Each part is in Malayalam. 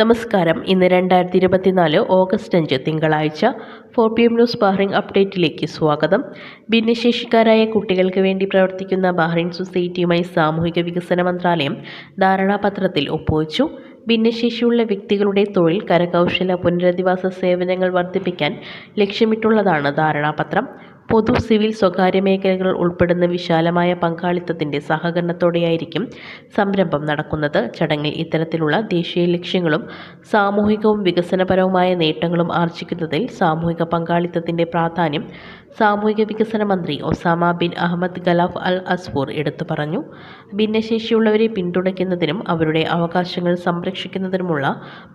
നമസ്കാരം. ഇന്ന് രണ്ടായിരത്തി ഇരുപത്തിനാല് ഓഗസ്റ്റ് അഞ്ച് തിങ്കളാഴ്ച four P M news Bahrain അപ്ഡേറ്റിലേക്ക് സ്വാഗതം. ഭിന്നശേഷിക്കാരായ കുട്ടികൾക്ക് വേണ്ടി പ്രവർത്തിക്കുന്ന ബഹ്റിൻ സൊസൈറ്റിയുമായി സാമൂഹിക വികസന മന്ത്രാലയം ധാരണാപത്രത്തിൽ ഒപ്പുവച്ചു. ഭിന്നശേഷിയുള്ള വ്യക്തികളുടെ തൊഴിൽ കരകൗശല പുനരധിവാസ സേവനങ്ങൾ വർദ്ധിപ്പിക്കാൻ ലക്ഷ്യമിട്ടുള്ളതാണ് ധാരണാപത്രം. പൊതു സിവിൽ സ്വകാര്യ മേഖലകൾ ഉൾപ്പെടുന്ന വിശാലമായ പങ്കാളിത്തത്തിന്റെ സഹകരണത്തോടെയായിരിക്കും സംരംഭം നടക്കുന്നത്. ചടങ്ങിൽ ഇത്തരത്തിലുള്ള ദേശീയ ലക്ഷ്യങ്ങളും സാമൂഹികവും വികസനപരവുമായ നേട്ടങ്ങളും ആർജിക്കുന്നതിൽ സാമൂഹിക പങ്കാളിത്തത്തിന്റെ പ്രാധാന്യം സാമൂഹിക വികസന മന്ത്രി Osama bin Ahmed Khalaf Al Asfoor എടുത്തു പറഞ്ഞു. ഭിന്നശേഷിയുള്ളവരെ പിന്തുണയ്ക്കുന്നതിനും അവരുടെ അവകാശങ്ങൾ സംരക്ഷിക്കുന്നതിനുമുള്ള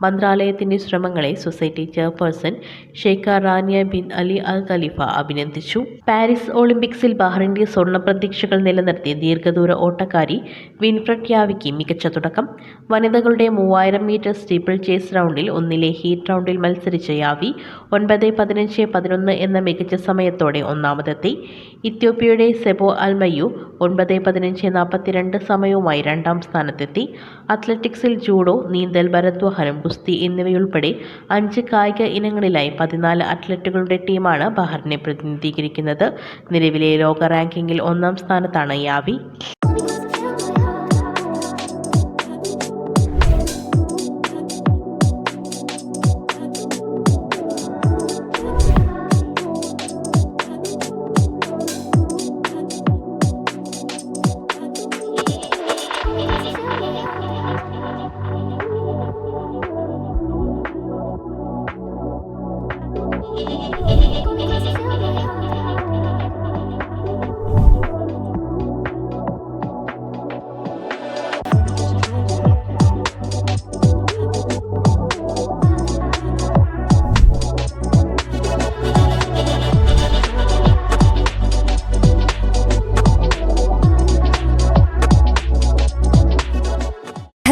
മന്ത്രാലയത്തിന്റെ ശ്രമങ്ങളെ society chairperson Sheikha Rania bin Ali Al Khalifa അഭിനന്ദിച്ചു. പാരീസ് ഒളിമ്പിക്സിൽ ബഹ്റിന്റെ സ്വർണ പ്രതീക്ഷകൾ നിലനിർത്തിയ ദീർഘദൂര ഓട്ടക്കാരി വിൻഫ്രഡ് യാവിക്ക് മികച്ച തുടക്കം. വനിതകളുടെ മൂവായിരം മീറ്റർ സ്റ്റീപ്പിൾ ചേസ് റൗണ്ടിൽ ഒന്നിലെ ഹീറ്റ് റൗണ്ടിൽ മത്സരിച്ച യാവി ഒൻപത് പതിനഞ്ച് പതിനൊന്ന് എന്ന മികച്ച സമയത്തോടെ ഒന്നാമതെത്തി. ഇത്യോപ്യയുടെ സെബോ അൽമയു ഒൻപത് പതിനഞ്ച് നാൽപ്പത്തിരണ്ട് സമയവുമായി രണ്ടാം സ്ഥാനത്തെത്തി. അത്ലറ്റിക്സിൽ ജൂഡോ നീന്തൽ ഭരത്വഹനം ഗുസ്തി എന്നിവയുൾപ്പെടെ അഞ്ച് കായിക ഇനങ്ങളിലായി പതിനാല് അത്ലറ്റുകളുടെ ടീമാണ് ബഹറിനെ പ്രതിനിധീകരിക്കുന്നത് നിലവിലെ ലോക റാങ്കിങ്ങിൽ ഒന്നാം സ്ഥാനത്താണ് യാവി.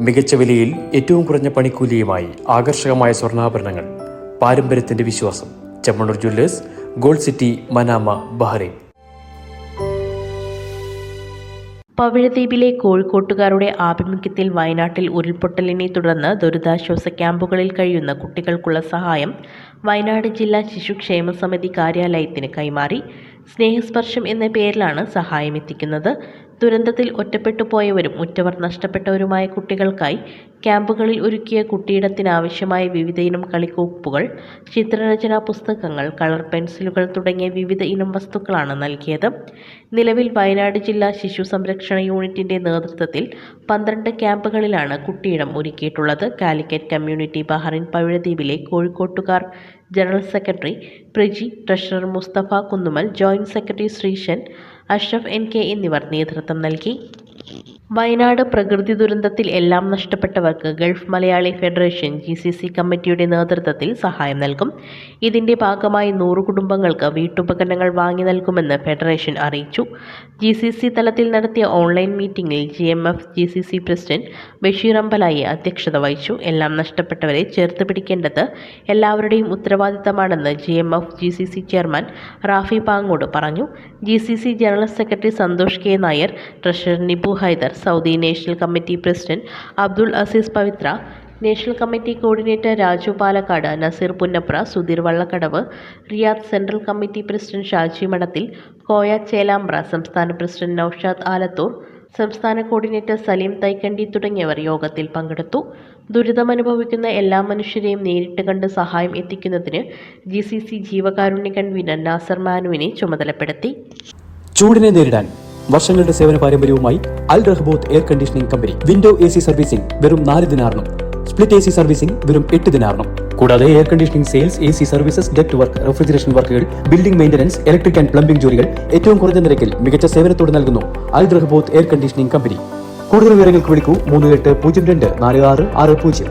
മികച്ച വിലയിൽ ഏറ്റവും കുറഞ്ഞ പണിക്കൂലിയുമായി ആകർഷകമായ സ്വർണാഭരണങ്ങൾ പാരമ്പര്യത്തിന്റെ വിശ്വാസം Chemmanur jewellers gold city Manama Bahrain. പവിഴദ്വീപിലെ കോഴിക്കോട്ടുകാരുടെ ആഭിമുഖ്യത്തിൽ വയനാട്ടിൽ ഉരുൾപൊട്ടലിനെ തുടർന്ന് ദുരിതാശ്വാസ ക്യാമ്പുകളിൽ കഴിയുന്ന കുട്ടികൾക്കുള്ള സഹായം വയനാട് ജില്ലാ ശിശുക്ഷേമ സമിതി കാര്യാലയത്തിന് കൈമാറി. സ്നേഹസ്പർശം എന്ന പേരിലാണ് സഹായം എത്തിക്കുന്നത് ദുരന്തത്തിൽ ഒറ്റപ്പെട്ടു പോയവരും ഉറ്റവർ നഷ്ടപ്പെട്ടവരുമായ കുട്ടികൾക്കായി ക്യാമ്പുകളിൽ ഒരുക്കിയ കുട്ടിയിടത്തിനാവശ്യമായ വിവിധ ഇനം കളിക്കോപ്പുകൾ ചിത്രരചനാ പുസ്തകങ്ങൾ കളർ പെൻസിലുകൾ തുടങ്ങിയ വിവിധ ഇനം വസ്തുക്കളാണ് നൽകിയത്. നിലവിൽ വയനാട് ജില്ലാ ശിശു സംരക്ഷണ യൂണിറ്റിന്റെ നേതൃത്വത്തിൽ പന്ത്രണ്ട് ക്യാമ്പുകളിലാണ് കുട്ടിയിടം ഒരുക്കിയിട്ടുള്ളത്. കാലിക്കറ്റ് കമ്മ്യൂണിറ്റി ബഹറിൻ പവിഴദ്വീപിലെ കോഴിക്കോട്ടുകാർ general secretary Priji treasurer Mustafa Kunnumal joint secretary Sreesan Ashraf N K എന്നിവർ നേതൃത്വം നൽകി. വയനാട് പ്രകൃതി ദുരന്തത്തിൽ എല്ലാം നഷ്ടപ്പെട്ടവർക്ക് Gulf Malayali federation G C C കമ്മിറ്റിയുടെ നേതൃത്വത്തിൽ സഹായം നൽകും. ഇതിന്റെ ഭാഗമായി നൂറ് കുടുംബങ്ങൾക്ക് വീട്ടുപകരണങ്ങൾ വാങ്ങി നൽകുമെന്ന് ഫെഡറേഷൻ അറിയിച്ചു. ജി സി സി തലത്തിൽ നടത്തിയ ഓൺലൈൻ മീറ്റിംഗിൽ G M F G C C president Basheer Ambalayi അധ്യക്ഷത വഹിച്ചു. എല്ലാം നഷ്ടപ്പെട്ടവരെ ചേർത്ത് പിടിക്കേണ്ടത് എല്ലാവരുടെയും ഉത്തരവാദിത്തമാണെന്ന് G M F G C C chairman Rafi Pangode പറഞ്ഞു. G C C general secretary Santhosh K Nair treasurer Nibu Hyder Saudi national committee president Abdul Azeez Pavithra national committee coordinator Raju Palakkad Naseer Punnapra Sudheer Vallakkadavu Riyadh central committee president Shaji Madathil Koya Chelembra സംസ്ഥാന പ്രസിഡന്റ് നൌഷാദ് ആലത്തൂർ സംസ്ഥാന കോർഡിനേറ്റർ സലീം തൈക്കണ്ടി തുടങ്ങിയവർ യോഗത്തിൽ പങ്കെടുത്തു. ദുരിതമനുഭവിക്കുന്ന എല്ലാ മനുഷ്യരെയും നേരിട്ട് കണ്ട് സഹായം എത്തിക്കുന്നതിന് ജി സി സി ജീവകാരുണ്യ കൺവീനർ നാസർ മാനുവിനെ ചുമതലപ്പെടുത്തി. ചൂടിനെ നേരിടാൻ വർഷങ്ങളുടെ സേവന പാരമ്പര്യവുമായി Al Rahboth air conditioning company window A C servicing വെറും നാല് ദിനാറിനും സ്പ്ലിറ്റ് എ സി സർവീസിംഗ് വെറും എട്ട് ദിനാറിനും കൂടാതെ air conditioning sales A C services duct work refrigeration വർക്കുകൾ building maintenance electric and plumbing ജോലികൾ ഏറ്റവും കുറഞ്ഞ നിരക്കിൽ മികച്ച സേവനത്തോടെ നൽകുന്നു Al Rahboth air conditioning company. കൂടുതൽ വിവരങ്ങൾക്ക് വിളിക്കൂ മൂന്ന് എട്ട് പൂജ്യം രണ്ട് നാല് ആറ് ആറ് പൂജ്യം.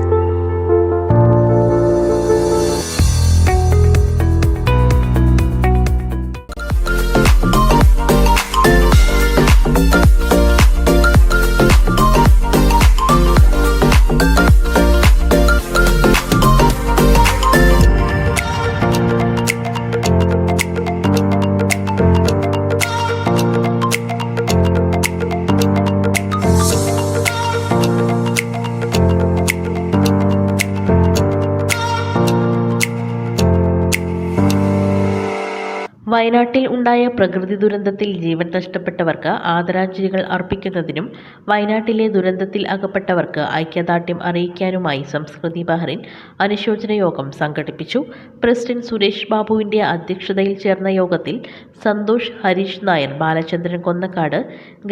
വയനാട്ടിൽ ഉണ്ടായ പ്രകൃതി ദുരന്തത്തിൽ ജീവൻ നഷ്ടപ്പെട്ടവർക്ക് ആദരാഞ്ജലികൾ അർപ്പിക്കുന്നതിനും വയനാട്ടിലെ ദുരന്തത്തിൽ അകപ്പെട്ടവർക്ക് ഐക്യദാർഢ്യം അറിയിക്കാനുമായി സംസ്കൃതി ബഹ്റിൻ അനുശോചന യോഗം സംഘടിപ്പിച്ചു. പ്രസിഡന്റ് സുരേഷ് ബാബുവിന്റെ അധ്യക്ഷതയിൽ ചേർന്ന യോഗത്തിൽ സന്തോഷ് ഹരീഷ് നായർ ബാലചന്ദ്രൻ കൊന്നക്കാട്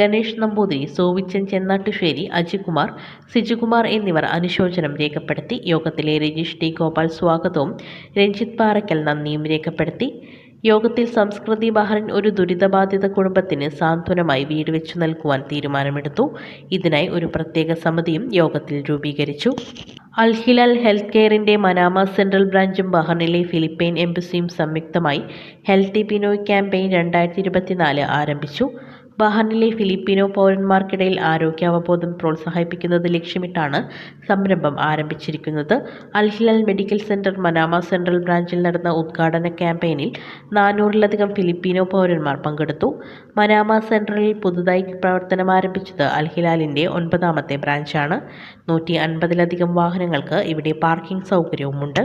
ഗണേഷ് നമ്പൂതിരി സോവിച്ചൻ ചെന്നാട്ടുശ്ശേരി അജികുമാർ സിജുകുമാർ എന്നിവർ അനുശോചനം രേഖപ്പെടുത്തി. യോഗത്തിലെ രജീഷ് ടി ഗോപാൽ സ്വാഗതവും രഞ്ജിത് പാറയ്ക്കൽ നന്ദിയും രേഖപ്പെടുത്തി. യോഗത്തിൽ സംസ്കൃതി ബഹ്റിൻ ഒരു ദുരിതബാധിത കുടുംബത്തിന് സാന്ത്വനമായി വീട് വെച്ചു നൽകുവാൻ തീരുമാനമെടുത്തു. ഇതിനായി ഒരു പ്രത്യേക സമിതിയും യോഗത്തിൽ രൂപീകരിച്ചു. അൽ ഹിലാൽ ഹെൽത്ത് കെയറിന്റെ മനാമ സെൻട്രൽ ബ്രാഞ്ചും ബഹ്റിനിലെ ഫിലിപ്പൈൻ എംബസിയും സംയുക്തമായി ഹെൽത്തി പിനോയ് ക്യാമ്പയിൻ രണ്ടായിരത്തി ആരംഭിച്ചു. ബഹ്റിനിലെ ഫിലിപ്പീനോ പൗരന്മാർക്കിടയിൽ ആരോഗ്യാവബോധം പ്രോത്സാഹിപ്പിക്കുന്നത് ലക്ഷ്യമിട്ടാണ് സംരംഭം ആരംഭിച്ചിരിക്കുന്നത്. Al Hilal medical centre Manama central ബ്രാഞ്ചിൽ നടന്ന ഉദ്ഘാടന ക്യാമ്പയിനിൽ നാനൂറിലധികം ഫിലിപ്പീനോ പൗരന്മാർ പങ്കെടുത്തു. മനാമ സെൻട്രലിൽ പുതുതായി പ്രവർത്തനം ആരംഭിച്ചത് അൽഹിലാലിന്റെ ഒൻപതാമത്തെ ബ്രാഞ്ചാണ്. നൂറ്റി അൻപതിലധികം വാഹനങ്ങൾക്ക് ഇവിടെ പാർക്കിംഗ് സൗകര്യവുമുണ്ട്.